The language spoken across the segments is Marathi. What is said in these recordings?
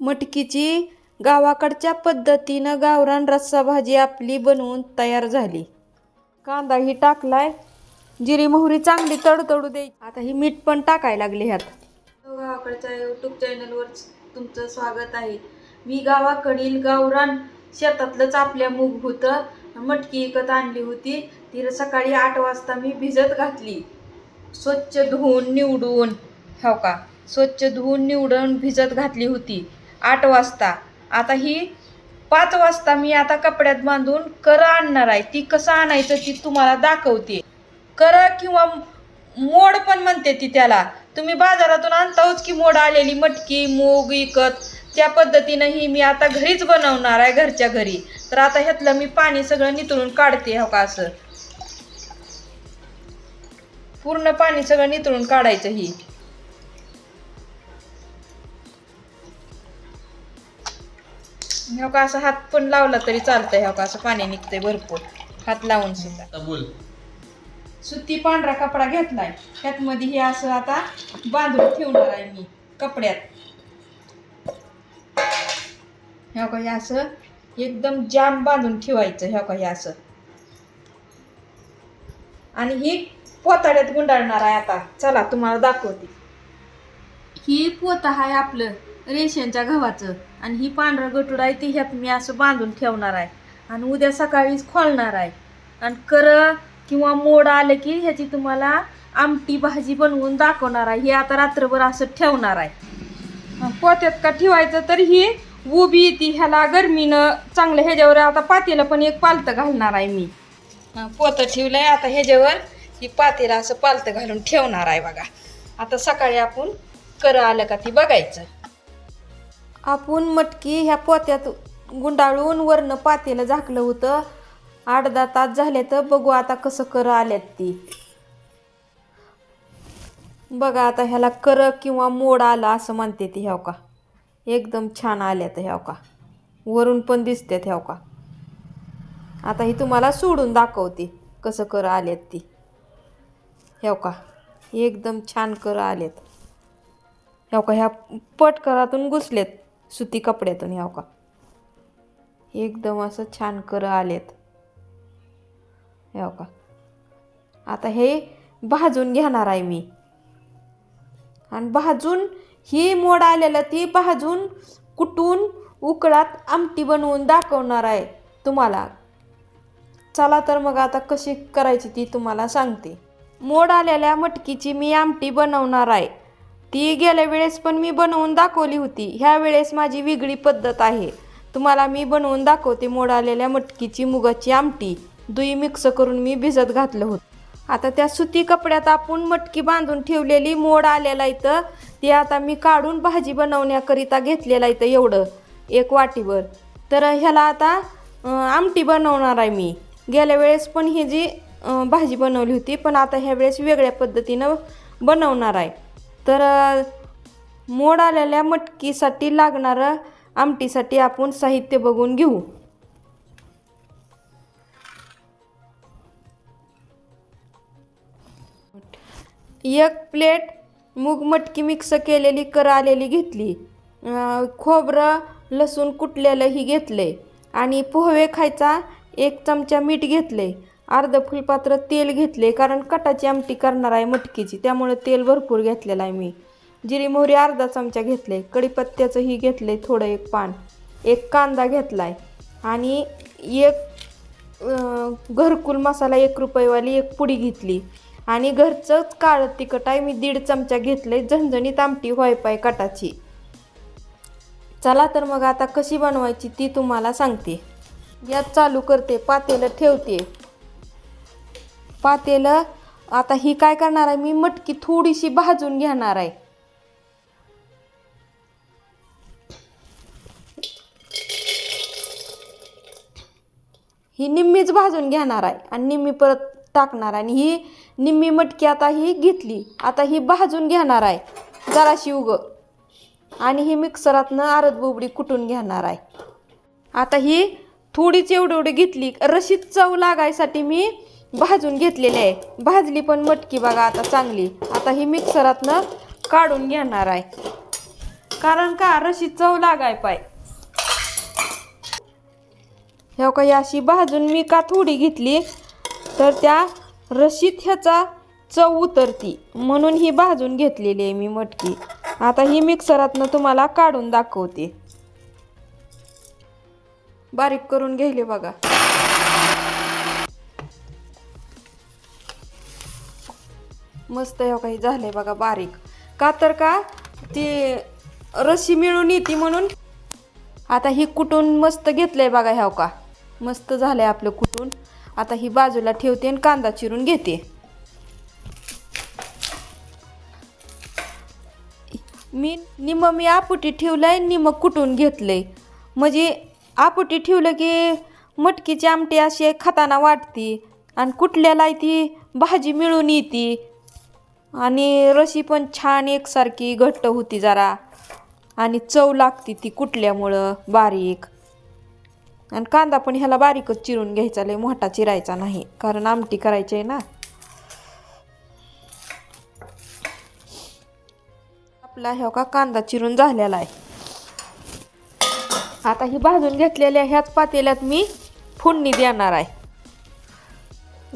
मटकीची गावाकडच्या पद्धतीनं गावरान रस्सा भाजी आपली बनवून तयार झाली. कांदाही टाकलाय. जिरी मोहरी चांगली तडतडू द्यायची आता ही मीठ पण टाकायला लागले ह्यात. हो, गावाकडच्या यूट्यूब चॅनलवर तुमचं स्वागत आहे. मी गावाकडील गावरान शेतातलंच आपल्या मूग होतं मटकी विकत आणली होती. ती सकाळी आठ वाजता मी भिजत घातली. स्वच्छ धुवून निवडून हो का? स्वच्छ धुवून निवडून भिजत घातली होती. आठ वाजता. आता ही पाच वाजता मी आता कपड्यात बांधून कर आणणार आहे. ती कसं आणायचं ती तुम्हाला दाखवते. कर किंवा मोड पण म्हणते ती त्याला. तुम्ही बाजारातून आणताच की मोड आलेली मटकी मूग विकत त्या पद्धतीनं ही मी आता घरीच बनवणार आहे घरच्या घरी. तर आता ह्यातलं मी पाणी सगळं नितळून काढते हो का असं? पूर्ण पाणी सगळं नितळून काढायचं ही. हो का असं हात पण लावला तरी चालतंय हो का असं पाणी निघतंय भरपूर. हात लावून सुद्धा. आता बोल. सुती पांढरा कपडा घेतलाय. त्यात मध्ये हे असं आता बांधून ठेवणार आहे मी कपड्यात. ह्या का हे असं एकदम जाम बांधून ठेवायचं ह्या का हे असं. आणि ही पोताड्यात गुंडाळणार आहे आता. चला तुम्हाला दाखवते. ही पोत आहे आपलं रेशनच्या गव्हाचं. आणि ही पांढरं गटूड आहे ती ह्यात मी असं बांधून ठेवणार आहे. आणि उद्या सकाळीच खोलणार आहे. आणि कर किंवा मोड आलं की ह्याची तुम्हाला आमटी भाजी बनवून दाखवणार आहे. हे आता रात्रभर असं ठेवणार आहे. पोत्यात का ठेवायचं तर ही उभी ती ह्याला गरमीनं चांगलं ह्याच्यावर आता पातेला पण एक पालतं घालणार आहे मी. पोतं पोतं ठेवलंय आता ह्याच्यावर. ही पातेला असं पालतं घालून ठेवणार आहे बघा. आता सकाळी आपण कर आलं का ती बघायचं. आपण मटकी ह्या पोत्यात गुंडाळून वरनं पातेलं झाकलं होतं. आठदा तास झाले तर बघू आता कसं कर आल्यात ती. बघा आता ह्याला कर किंवा मोड आला असं म्हणते ती ह्याव का. एकदम छान आल्यात ह्याव का. वरून पण दिसतात ह्याव का. आता ही तुम्हाला सोडून दाखवते कसं कर आल्यात ती. ह्याव का. एकदम छान कर आलेत ह्याव का ह्या पटकरातून घुसलेत. सुती कपड्यातून याव का? एकदम असं छान कर आलेत. याव का? आता हे भाजून घेणार आहे मी. आणि भाजून ही मोड आलेलं ती भाजून कुटून उकळात आमटी बनवून दाखवणार आहे तुम्हाला. चला तर मग आता कशी करायची ती तुम्हाला सांगते. मोड आलेल्या मटकीची मी आमटी बनवणार आहे. ती गेल्या वेळेस पण मी बनवून दाखवली होती. ह्या वेळेस माझी वेगळी पद्धत आहे. तुम्हाला मी बनवून दाखवते मोड आलेल्या मटकीची मुगाची आमटी. दुई मिक्स करून मी भिजत घातलं होतं. आता त्या सुती कपड्यात आपण मटकी बांधून ठेवलेली मोड आलेला इथं. ती आता मी काढून भाजी बनवण्याकरिता घेतलेला इथं एवढं एक वाटीवर तर ह्याला आता आमटी बनवणार आहे मी. गेल्या वेळेस पण ही जी भाजी बनवली होती पण आता ह्या वेळेस वेगळ्या पद्धतीनं बनवणार आहे. तर मोड आलेल्या मटकीसाठी लागणारं आमटीसाठी आपण साहित्य बघून घेऊ. एक प्लेट मूग मटकी मिक्स केलेली कर आलेली घेतली खोबरं लसूण कुटलेलंही घेतले आणि पोहे खायचा एक चमचा मीठ घेतले अर्ध फुलपात्र तेल घेतले कारण कटाची आमटी करणार आहे मटकीची त्यामुळे तेल भरपूर घेतलेलं आहे मी. जिरी मोहरी अर्धा चमचा घेतले कढीपत्त्याचंही घेतले थोडं एक पान. एक कांदा घेतला आहे आणि एक घरकुल मसाला एक रुपयेवाली एक पुडी घेतली. आणि घरचंच काळं तिखट आहे मी दीड चमचा घेतले झणझणीत आमटी व्हाय पाय कटाची. चला तर मग आता कशी बनवायची ती तुम्हाला सांगते. गॅस चालू करते पातेलं ठेवते. पातेलं आता ही काय करणार आहे? मी मटकी थोडीशी भाजून घेणार आहे. ही निम्मीच भाजून घेणार आहे आणि निम्मी परत टाकणार आणि ही निम्मी मटकी आता ही घेतली. आता ही भाजून घेणार आहे. जराशी उग. आणि ही मिक्सरातनं आरद बोबडी कुटून घेणार आहे. आता ही थोडीच एवढी एवढी घेतली. रशीत चव लागायसाठी मी भाजून घेतलेली आहे. भाजली पण मटकी बघा आता चांगली. आता ही मिक्सरातनं काढून घेणार आहे. कारण का रशी चव लागाय पाय. ह्या काही अशी भाजून मी का थोडी घेतली तर त्या रशीत ह्याचा चव उतरती. म्हणून ही भाजून घेतलेली आहे मी मटकी. आता ही मिक्सरातनं तुम्हाला काढून दाखवते. बारीक करून घ्यायले बघा. मस्त हे काही झालंय बघा बारीक. का तर का ती रशी मिळून येते म्हणून. आता ही कुटून मस्त घेतलंय बघा ह्याव का. मस्त झालंय आपलं कुटून. आता ही बाजूला ठेवते आणि कांदा चिरून घेते. मी निम मी आपुटी ठेवलंय निम कुटून घेतलंय. म्हणजे आपुटी ठेवलं की मटकीची आमटी अशी खाताना वाटती. आणि कुठल्याला ती भाजी मिळून येते. आणि रशी पण छान एकसारखी घट्ट होती जरा. आणि चव लागती ती कुटल्यामुळं बारीक. आणि कांदा पण ह्याला बारीकच चिरून घ्यायचा लय मोठा चिरायचा नाही कारण आमटी करायची आहे ना. आपला ह्या का कांदा चिरून झालेला आहे. आता ही भाजून घेतलेल्या ह्याच पातेल्यात मी फोडणी देणार आहे.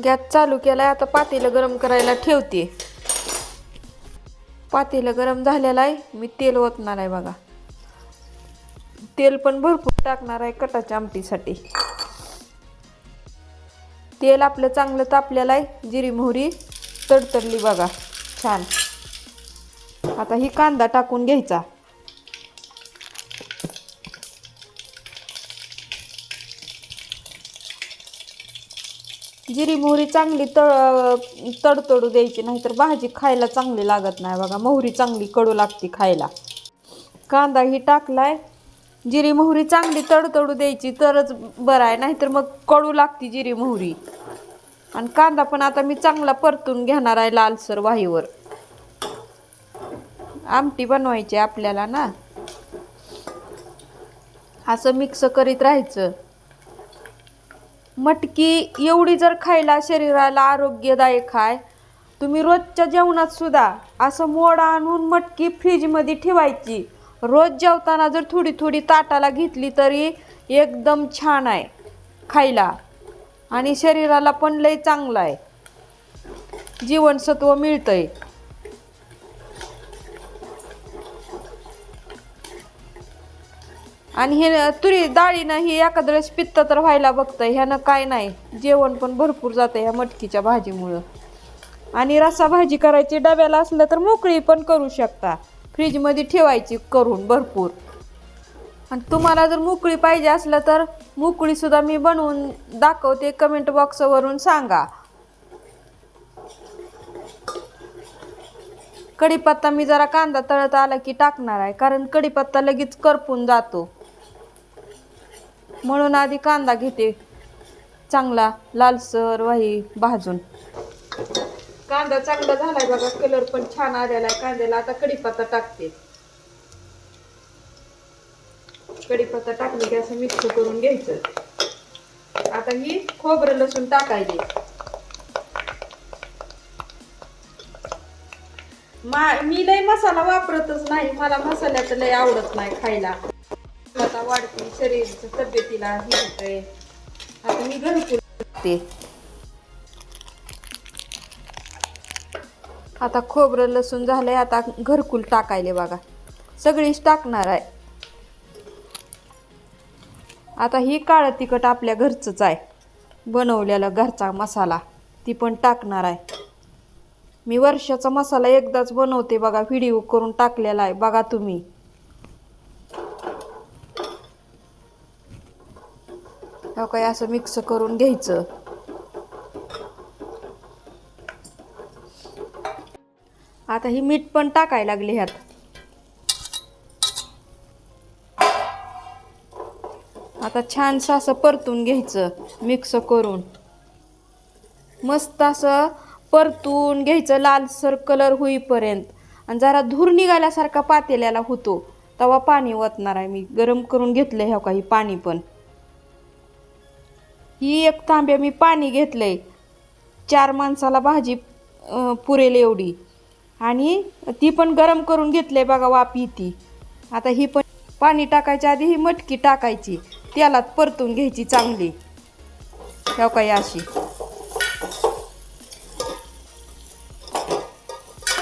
गॅस चालू केला आता पातेलं गरम करायला ठेवते. पातेलं गरम झालेलं आहे. मी तेल ओतणार आहे बघा. तेल पण भरपूर टाकणार आहे कटाच्या आमटीसाठी. तेल आपलं चांगलं तापलेलं आहे. जिरी मोहरी तडतडली बघा. छान. आता ही कांदा टाकून घ्यायचा. जिरी मोहरी चांगली तळ तडतडू द्यायची नाहीतर भाजी खायला चांगली लागत नाही बघा. मोहरी चांगली कडू लागते खायला. कांदा ही टाकलाय. जिरी मोहरी चांगली तडतडू द्यायची तरच बरं आहे. नाहीतर मग कडू लागते जिरी मोहरी. आणि कांदा पण आता मी चांगला परतून घेणार आहे लालसर वाहीवर. आमटी बनवायची आपल्याला ना. असं मिक्स करीत राहायचं. मटकी एवढी जर खायला शरीराला आरोग्यदायक आहे तुम्ही रोजच्या जेवणात सुद्धा असं मोड आणून मटकी फ्रीजमध्ये ठेवायची. रोज जेवताना जर थोडी थोडी ताटाला घेतली तरी एकदम छान आहे खायला. आणि शरीराला पण लय चांगलं आहे. जीवनसत्व मिळतंय. आणि हे तुरी डाळीनं ही एखाद्यावेळेस पित्त तर व्हायला बघतं ह्यानं काय नाही. जेवण पण भरपूर जातं ह्या मटकीच्या भाजीमुळं. आणि रसा भाजी करायची डब्याला असलं तर मोकळी पण करू शकता. फ्रीजमध्ये ठेवायची करून भरपूर. आणि तुम्हाला जर मोकळी पाहिजे असलं तर मोकळीसुद्धा मी बनवून दाखवते. कमेंट बॉक्सवरून सांगा. कढीपत्ता मी जरा कांदा तळत आला की टाकणार आहे कारण कढीपत्ता लगेच करपून जातो. म्हणून आधी कांदा घेते. चांगला लालसर वाही भाजून. कांदा चांगला झालाय बघा कलर पण छान आलेला आहे कांद्याला. आता कढीपत्ता टाकते. कढीपत्ता टाकले की असं मिक्स करून घ्यायचं. आता ही खोबरं लसूण टाकायचे. मा मी लय मसाला वापरतच नाही. मला मसाल्याचं लय आवडत नाही खायला. आता वाढते शरीर तब्येतीला हे होतंय. आता मी घरकुल ते आता खोबरं लसूण झालंय आता घरकुल टाकायले बघा. सगळीच टाकणार आहे. आता ही काळं तिखट आपल्या घरचंच आहे. बनवलेला घरचा मसाला ती पण टाकणार आहे. मी वर्षाचा मसाला एकदाच बनवते बघा व्हिडिओ करून टाकलेला आहे. बघा तुम्ही. हो काय असं मिक्स करून घ्यायचं. आता ही मीठ पण टाकायला लागले ह्यात. आता छानसं असं परतून घ्यायचं मिक्स करून. मस्त असं परतून घ्यायचं लालसर कलर होईपर्यंत. आणि जरा धूर निघाल्यासारखा पातेल्याला होतो तेव्हा पाणी ओतणार आहे मी. गरम करून घेतलं ह्या हो काही पाणी पण. ही एक तांब्या मी पाणी घेतलं आहे चार माणसाला भाजी पुरेल एवढी. आणि ती पण गरम करून घेतलं आहे बघा वाप ती. आता ही पण पाणी टाकायच्या आधी ही मटकी टाकायची. तेलात परतून घ्यायची चांगली. ठेव काय अशी?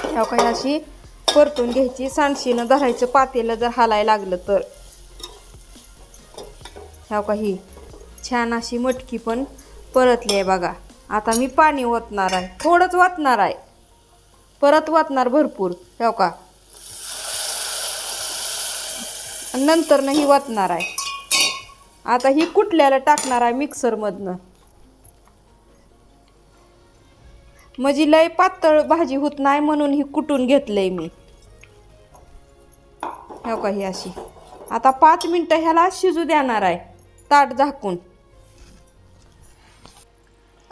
ठेव काय अशी? परतून घ्यायची. सांडशीनं धरायचं पातेलं जर हालाय लागलं तर. ह्याव का ही? छान अशी मटकी पण परतली आहे बघा. आता मी पाणी ओतणार आहे. थोडंच वाचणार आहे. परत वाचणार भरपूर. ठेव का? नंतर नंतर नाही वाचणार आहे. आता ही कुटल्याला टाकणार आहे मिक्सरमधनं. म्हणजे लय पातळ भाजी होत नाही म्हणून ही कुटून घेतलंय मी. हो का ही अशी? आता पाच मिनटं ह्याला शिजू देणार आहे. ताट झाकून.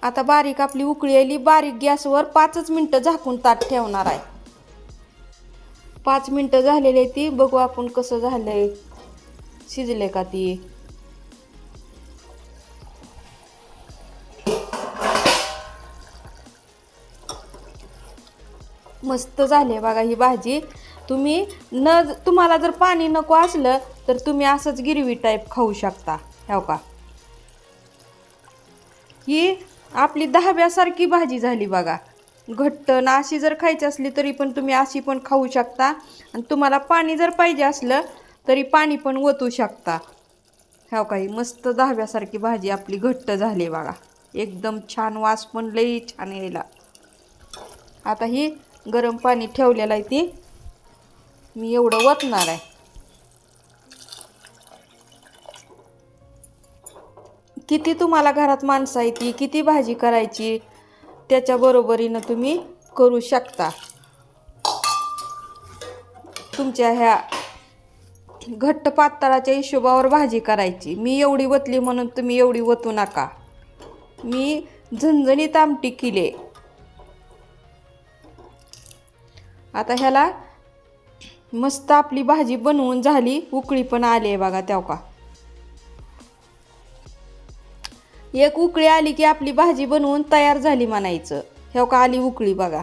आता बारीक आपली उकळी आली बारीक गॅसवर पाचच मिनटं झाकून ताट ठेवणार आहे. पाच मिनटं झालेली ती. बघू आपण कसं झालंय. शिजले का ती? मस्त झाले बघा ही भाजी. तुम्ही न तुम्हाला जर पाणी नको असलं तर तुम्ही असंच गिरवी टाईप खाऊ शकता. हो का? ही आपली दहाव्यासारखी भाजी झाली बघा. घट्ट ना अशी जर खायची असली तरी पण तुम्ही अशी पण खाऊ शकता. आणि तुम्हाला पाणी जर पाहिजे असलं तरी पाणी पण ओतू शकता. हो काही मस्त दहाव्यासारखी भाजी आपली घट्ट झाली बघा. एकदम छान वास पण लई छान यायला. आता ही गरम पाणी ठेवलेलं आहे ती. मी एवढं वतणार आहे. किती तुम्हाला घरात माणसं येते किती भाजी करायची त्याच्या बरोबरीनं तुम्ही करू शकता. तुमच्या ह्या घट्ट पातळाच्या हिशोबावर भाजी करायची. मी एवढी वतली म्हणून तुम्ही एवढी वतू नका. मी झणझणीत आमटी केली. आता ह्याला मस्त आपली भाजी बनवून झाली उकळी पण आली आहे बघा तेव्हा. एक उकळी आली की आपली भाजी बनवून तयार झाली म्हणायचं. हे का आली उकळी बघा.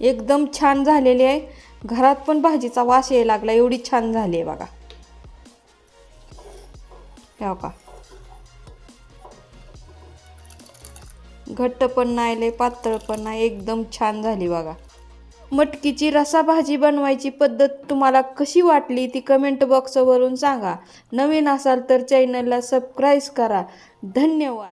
एकदम छान झालेली आहे. घरात पण भाजीचा वास यायला लागला एवढी छान झाली आहे बघा. हे का. घट्ट पण नाही लय पातळ पण नाही एकदम छान झाली बघा. मटकीची रसा भाजी बनवायची पद्धत तुम्हाला कशी वाटली ती कमेंट बॉक्सवरून सांगा. नवीन असाल तर चॅनलला सबस्क्राईब करा. धन्यवाद.